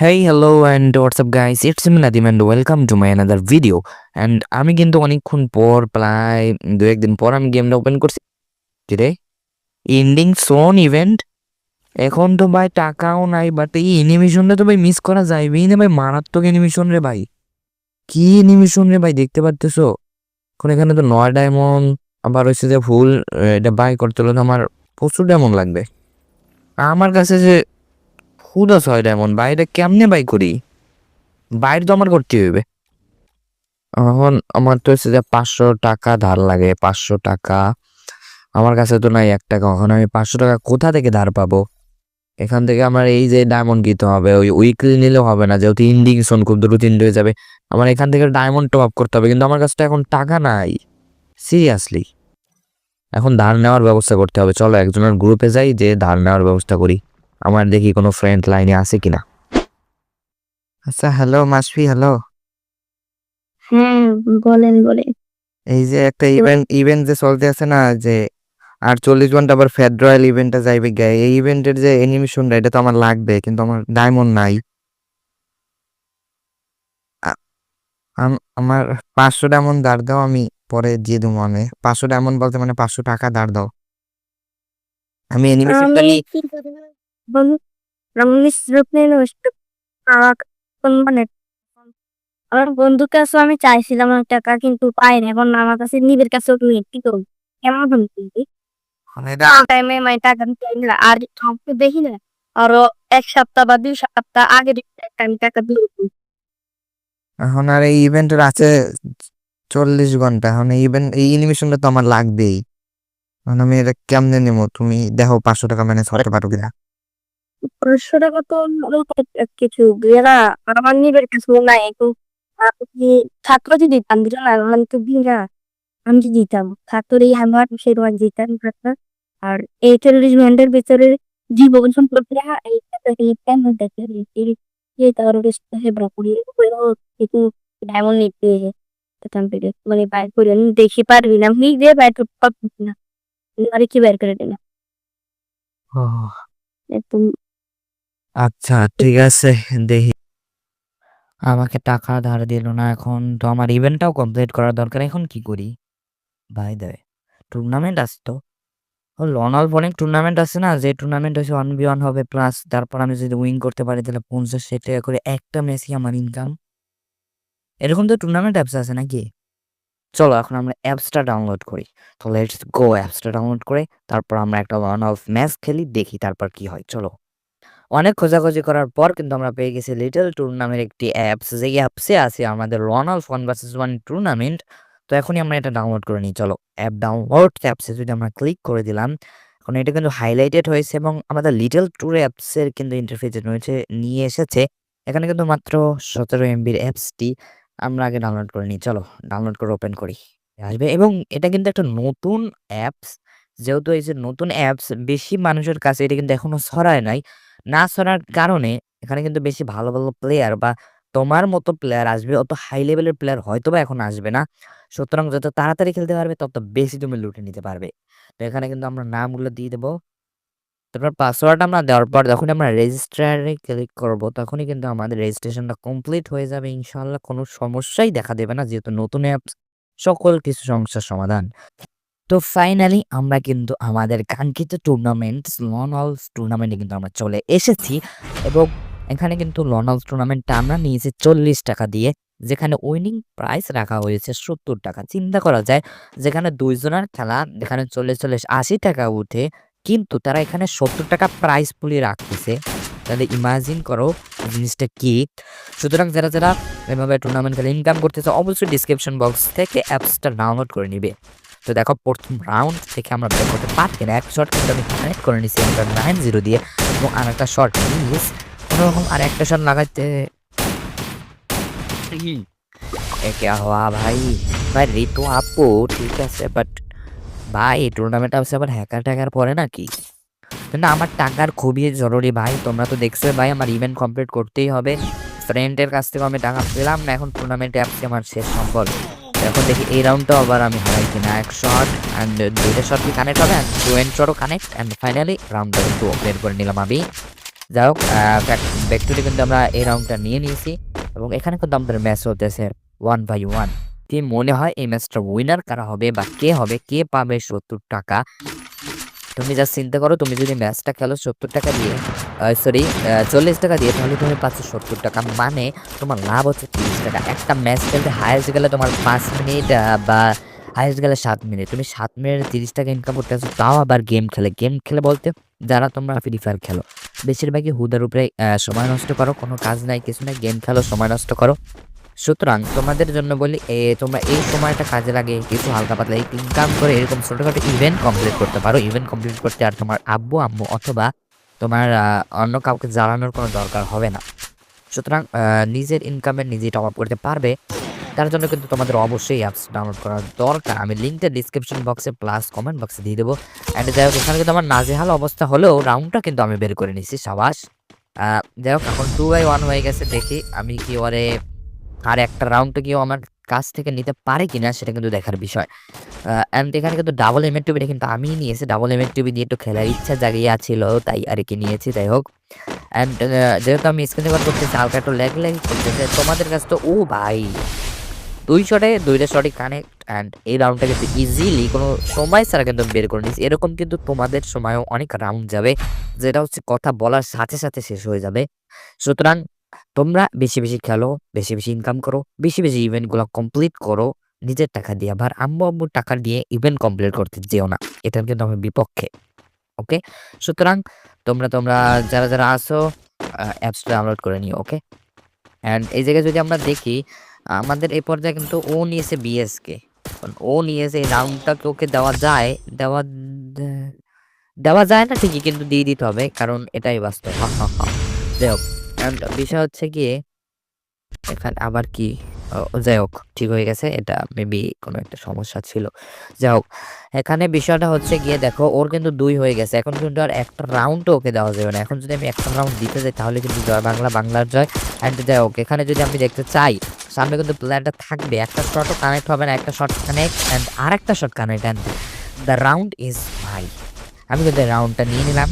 Hey, hello and what's up guys? It's me Nadim welcome to to my video and আমি কিন্তু অনেকক্ষণ পর প্রায় দু একদিন পর আমি গেমটা ওপেন করছি রে এন্ডিং সোন ইভেন্ট এখন তো ভাই টাকাও নাই বাট এই অ্যানিমেশনটা তো ভাই মিস করা যাইবেই না ভাই মারাত্মক অ্যানিমেশন রে ভাই। কি অ্যানিমেশন রে ভাই দেখতে পারতেছো? এখন এখানে তো নয় ডায়মন্ড আবার হচ্ছে যে ফুল এটা বাই করতে হলে তো আমার প্রচুর ডায়মন্ড লাগবে। আমার কাছে যে হুদা ছয় ডায়মন্ড বাইরে কেমনে বাই করি? বাইরে তো আমার করতে হবে এখন আমার তো হচ্ছে যে পাঁচশো টাকা ধার লাগে, পাঁচশো টাকা। আমার কাছে তো নাই এক টাকা, এখন আমি পাঁচশো টাকা কোথা থেকে ধার পাবো? এখান থেকে আমার এই যে ডায়মন্ড কিনতে হবে, ওই উইকলি নিলেও হবে না, যেহেতু ইন্ডিকেশন খুব দ্রুত ইন্ড হয়ে যাবে। আমার এখান থেকে ডায়মন্ড টপ আপ করতে হবে, কিন্তু আমার কাছে তো এখন টাকা নাই। সিরিয়াসলি এখন ধার নেওয়ার ব্যবস্থা করতে হবে। চলো একজনের গ্রুপে যাই যে ধার নেওয়ার ব্যবস্থা করি। আমার দেখি কোনো ফ্রেন্ড লাইনে আছে কিনা। আচ্ছা হ্যালো মাসফি হ্যালো হ্যাঁ বলেন বলেন। এই যে একটা ইভেন্ট ইভেন্ট যে চলতে আছে না যে আর চল্লিশ ঘণ্টা আবার ফেড রয়্যাল ইভেন্টটা যাইবে গে এই ইভেন্টের যে অ্যানিমেশনটা এটা তো আমার লাগবে কিন্তু আমার ডায়মন্ড নাই। আম- আমার পাঁচশো ডায়মন্ড ধার দাও আমি পরে দিয়ে দেবো মানে পাঁচশো ডায়মন্ড বলতে মানে পাঁচশো টাকা ধার দাও। আমি অ্যানিমেশনটা নিয়ে আমার বন্ধুর আমি চাইছিলাম অনেক টাকা কিন্তু পাইনি এখন আমার কাছে নিজের কাছে কি করব কেমন মানে টাইমে মানে টাকা না আর দেখি না আরও এক সপ্তাহ বা দুই সপ্তাহ আগে আমি টাকা দিয়ে এখন আর এই ইভেন্টের আছে চল্লিশ ঘণ্টা এখন এই ইভেন্ট এই অ্যানিমেশনটা তো আমার লাগবেই এখন আমি এটা কেমনে নেব তুমি দেখো পাঁচশো টাকা ম্যানেজ করতে পারো কিনা কিছু এরা আমার কাছে নাই। একটু ছাত্র যদি দিতাম দিল না তো দিন আমি তো দিতাম। ছাত্র এই আমার সেরকম দিতাম টাকা। আর এই চল্লিশ ঘণ্টার ভিতরে জীবন সম্পর্কে এই হেবরা করি একটু ডায়মন্ড নিতে মানে বাইর করে দেখি পারবি না দিয়ে বাইর করতে পারবি না। আরে কি বাইর করে দিলাম একদম আচ্ছা ঠিক আছে, দেখি। আমাকে টাকা ধার দিল না এখন, তো আমার ইভেন্টটাও কমপ্লিট করার দরকার, এখন কি করি? ভাই দেবে টুর্নামেন্ট আছে তো? লনাল অনেক টুর্নামেন্ট আছে না, যে টুর্নামেন্ট হচ্ছে ওয়ান বি ওয়ান হবে প্লাস তারপর আমি যদি উইন করতে পারি, তাহলে পঞ্চাশ ষাট টাকা করে একটা ম্যাচই আমার ইনকাম এরকম তো টুর্নামেন্ট অ্যাপস আছে নাকি? চলো এখন আমরা অ্যাপসটা ডাউনলোড করি। তো লেটস গো অ্যাপসটা ডাউনলোড করে, তারপর আমরা একটা ওয়ান অফ ম্যাচ খেলি, দেখি তারপর কি হয়, চলো। অনেক খোঁজাখুঁজি করার পর কিন্তু আমরা পেয়ে গেছি লিটল ট্যুর নামের একটি অ্যাপস যেই অ্যাপসে আছে আমাদের রনাল ওয়ান ভার্সেস ওয়ান টুর্নামেন্ট তো এখনই আমরা এটা ডাউনলোড করে নিই, চলো। অ্যাপ ডাউনলোড অ্যাপসে যদি আমরা ক্লিক করে দিলাম, এখন এটা কিন্তু হাইলাইটেড হয়েছে এবং আমাদের লিটল ট্যুর অ্যাপসের কিন্তু ইন্টারফেসে রয়েছে, নিয়ে এসেছে। এখানে কিন্তু মাত্র সতেরো এমবির অ্যাপসটি আমরা আগে ডাউনলোড করে নিই, চলো। ডাউনলোড করে ওপেন করি। আসবে এবং এটা কিন্তু একটা নতুন অ্যাপস যেহেতু এই যে নতুন অ্যাপস বেশি মানুষের কাছে এটা কিন্তু এখনও ছড়ায় নাই। না ছড়ার কারণে এখানে কিন্তু বেশি ভালো ভালো প্লেয়ার বা তোমার মতো প্লেয়ার আসবে, অত হাই লেভেলের প্লেয়ার হয়তো বা এখন আসবে না। সুতরাং যত তাড়াতাড়ি খেলতে পারবে, তত বেশি তুমি লুটে নিতে পারবে। তো এখানে কিন্তু আমরা নামগুলো দিয়ে দেবো। তারপর পাসওয়ার্ড আমরা দেওয়ার পর যখন আমরা রেজিস্ট্রারে ক্লিক করব, তখনই কিন্তু আমাদের রেজিস্ট্রেশনটা কমপ্লিট হয়ে যাবে। ইনশাল্লাহ কোনো সমস্যাই দেখা দেবে না, যেহেতু নতুন অ্যাপস সকল কিছু সমস্যার সমাধান। তো ফাইনালি আমরা কিন্তু আমাদের কাঙ্ক্ষিত টুর্নামেন্ট লন লনহলস টুর্নামেন্টে কিন্তু আমরা চলে এসেছি এবং এখানে কিন্তু লন লনহলস টুর্নামেন্টটা আমরা নিয়েছি চল্লিশ টাকা দিয়ে, যেখানে উইনিং প্রাইস রাখা হয়েছে সত্তর টাকা। চিন্তা করা যায় যেখানে দুইজনের খেলা যেখানে চল্লিশ চল্লিশ আশি টাকা উঠে, কিন্তু তারা এখানে সত্তর টাকা প্রাইস পুলি রাখতেছে। তাহলে ইমাজিন করো জিনিসটা কি? সুতরাং যারা যারা এভাবে টুর্নামেন্ট খেলে ইনকাম করতেছে, অবশ্যই ডিসক্রিপশন বক্স থেকে অ্যাপসটা ডাউনলোড করে নিবে। তো দেখো প্রথম রাউন্ড থেকে আমরা বের করতে পারছি না। এক শট কিন্তু আমি কানেক্ট করে নিছি আমরা নাইন জিরো দিয়ে এবং আর একটা শট মিস কোনোরকম আর একটা শট লাগাইতে এ কে হওয়া ভাই। ভাই ঋতু আপু ঠিক আছে বাট ভাই টুর্নামেন্ট আছে আবার হ্যাকার ট্যাকার পরে নাকি? না আমার টাকার খুবই জরুরি ভাই তোমরা তো দেখছ ভাই আমার ইভেন্ট কমপ্লিট করতেই হবে। ফ্রেন্ডের কাছ থেকে আমি টাকা পেলাম না এখন টুর্নামেন্ট অ্যাপসে আমার শেষ সম্পর্ক। এখন দেখি এই রাউন্ডটাও আবার আমি হারাই কিনা। এক শট অ্যান্ড দুইটা শট কি কানেক্ট হবে? অ্যান্ড টু এন্ড শটও কানেক্ট অ্যান্ড ফাইনালি রাউন্ডটা একটু বের করে নিলাম আমি। যাই হোক ব্যাকটুরি কিন্তু আমরা এই রাউন্ডটা নিয়ে নিয়েছি। এবং এখানে কিন্তু আমাদের ম্যাচ হতেছে ওয়ান বাই ওয়ান কি মনে হয় এই ম্যাচটা উইনার কারা হবে বা কে হবে? কে পাবে সত্তর টাকা? তুমি যা চিন্তা করো, তুমি যদি ম্যাচটা খেলো সত্তর টাকা দিয়ে সরি চল্লিশ টাকা দিয়ে, তাহলে তুমি পাচ্ছ সত্তর টাকা। মানে তোমার লাভ হচ্ছে তিরিশ টাকা। একটা ম্যাচ খেলতে হায়েস্ট গেলে তোমার পাঁচ মিনিট বা হায়েস্ট গেলে সাত মিনিট তুমি সাত মিনিট তিরিশ টাকা ইনকাম করতে আসো, তাও আবার গেম খেলে। গেম খেলে বলতে, যারা তোমরা ফ্রি ফায়ার খেলো, বেশিরভাগই হুদার উপরে সময় নষ্ট করো, কোনো কাজ নাই, কিছু নাই গেম খেলো, সময় নষ্ট করো। সুতরাং তোমাদের জন্য বলি তোমরা এই সময়টা কাজে লাগে, কিছু হালকা পাতলা ইনকাম করে এরকম ছোটোখাটো ইভেন্ট কমপ্লিট করতে পারো। ইভেন্ট কমপ্লিট করতে আর তোমার আব্বু, আম্মু অথবা তোমার অন্য কাউকে জ্বালানোর কোনো দরকার হবে না। সুতরাং নিজের ইনকামের নিজেই টপ আপ করতে পারবে। তার জন্য কিন্তু তোমাদের অবশ্যই অ্যাপস ডাউনলোড করার দরকার। আমি লিঙ্কটা ডিসক্রিপশন বক্সে প্লাস কমেন্ট বক্সে দিয়ে দেবো। অ্যান্ড যাই হোক, এখানে কিন্তু আমার নাজেহাল অবস্থা হলেও রাউন্ডটা কিন্তু আমি বের করে নিছি সাবাস। যাই হোক, এখন টু বাই ওয়ান হয়ে গেছে, দেখি আমি কি ওরে আর একটা রাউন্ডটা কেউ আমার কাছ থেকে নিতে পারে কিনা সেটা কিন্তু দেখার বিষয়। অ্যান্ড এখানে কিন্তু ডাবল এম টিভিটা কিন্তু আমি নিয়েছি। ডাবল এম টিভি দিয়ে একটু খেলার ইচ্ছা জাগিয়ে ছিল তাই আর কি নিয়েছি, যাই হোক। অ্যান্ড যেহেতু আমি স্ক্রিনে রেকর্ড করতেছি, হালকা একটু ল্যাগ ল্যাগ করতেছে, তোমাদের কাছে তো, ও ভাই, দুই শটে দুইটা শটই কানেক্ট অ্যান্ড এই রাউন্ডটা কিন্তু ইজিলি কোনো সময় ছাড়া কিন্তু বের করে নিয়েছি। এরকম কিন্তু তোমাদের সময়ও অনেক রাউন্ড যাবে, যেটা হচ্ছে কথা বলার সাথে সাথে শেষ হয়ে যাবে। সুতরাং তোমরা বেশি বেশি খেলো, বেশি বেশি ইনকাম করো, বেশি বেশি ইভেন্টগুলো কমপ্লিট করো, নিজের টাকা দিয়ে আবার আম্মু আম্মুর টাকা দিয়ে ইভেন্ট কমপ্লিট করতে যেও না। এটার কিন্তু আমি বিপক্ষে ওকে সুতরাং তোমরা তোমরা যারা যারা আসো অ্যাপসটা ডাউনলোড করে নিও ওকে অ্যান্ড এই জায়গায় যদি আমরা দেখি, আমাদের এই পর্যায়ে কিন্তু ও নিয়েছে বিএসকে ও নিয়েছে, এই রাউন্ডটাকে ওকে দেওয়া যায়? দেওয়া দেওয়া যায় না ঠিকই, কিন্তু দিয়ে দিতে হবে, কারণ এটাই বাস্তব। যাই হোক। And বিষয় হচ্ছে গিয়ে, এখানে আবার কি যাই হোক, ঠিক হয়ে গেছে। এটা মেবি কোনো একটা সমস্যা ছিল। যাই হোক, এখানে বিষয়টা হচ্ছে গিয়ে দেখো, ওর কিন্তু দুই হয়ে গেছে। এখন কিন্তু আর একটা রাউন্ডও ওকে দেওয়া যাবে না। এখন যদি আমি একটা রাউন্ড দিতে যাই, তাহলে কিন্তু জয় বাংলা, বাংলার জয়। অ্যান্ড যাই হোক, এখানে যদি আমি দেখতে চাই, সামনে কিন্তু প্লেয়ারটা থাকবে। একটা শটও কানেক্ট হবে না, একটা শট কানেক্ট অ্যান্ড আর একটা shot connect and the round is ভাই আমি কিন্তু রাউন্ডটা নিয়ে নিলাম।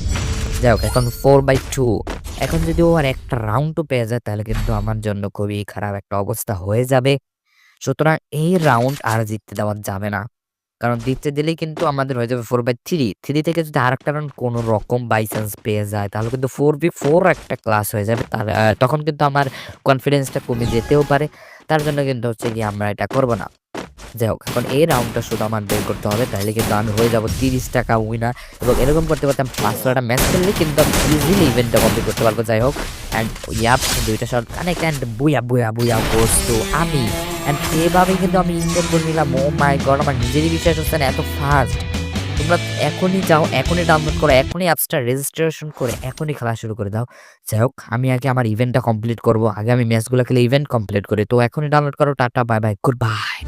যাই হোক, এখন ফোর বাই টু এখন যদি ও আর একটা রাউন্ডও পেয়ে যায়, তাহলে কিন্তু আমার জন্য খুবই খারাপ একটা অবস্থা হয়ে যাবে। সুতরাং এই রাউন্ড আর জিততে দেওয়া যাবে না। কারণ জিততে দিলেই কিন্তু আমাদের হয়ে যাবে ফোর বাই থ্রি থ্রি থেকে যদি আর একটা রাউন্ড কোনো রকম বাই চান্স পেয়ে যায়, তাহলে কিন্তু ফোর বি ফোর একটা ক্লাস হয়ে যাবে। তার তখন কিন্তু আমার কনফিডেন্সটা কমে যেতেও পারে। তার জন্য কিন্তু হচ্ছে কি আমরা এটা করব না। যাই হোক, এখন এই রাউন্ডটা শুধু আমার বের করতে হবে, তাহলে কিন্তু আমি হয়ে যাব তিরিশ টাকা উইনার এবং এরকম করতে করতে আমি পাঁচ ম্যাচ খেললে কিন্তু আমি ইজিলি ইভেন্টটা কমপ্লিট করতে পারব, যাই হোক। অ্যান্ড ইয়াপ দুইটা শট কানেক্ট অ্যান্ড বুয়া বুয়া বুয়া বস্তু আমি অ্যান্ড এভাবেই কিন্তু আমি ইনকাম করে নিলাম। ও মাই গড আমার নিজেরই বিশ্বাস হচ্ছে না, এত ফাস্ট তোমরা এখনই যাও, এখনই ডাউনলোড করো, এখনই অ্যাপসটা রেজিস্ট্রেশন করে এখনই খেলা শুরু করে দাও। যাই হোক, আমি আগে আমার ইভেন্টটা কমপ্লিট করব। আগে আমি ম্যাচগুলো খেলে ইভেন্ট কমপ্লিট করি। তো এখনই ডাউনলোড করো, ta-ta bye bye good bye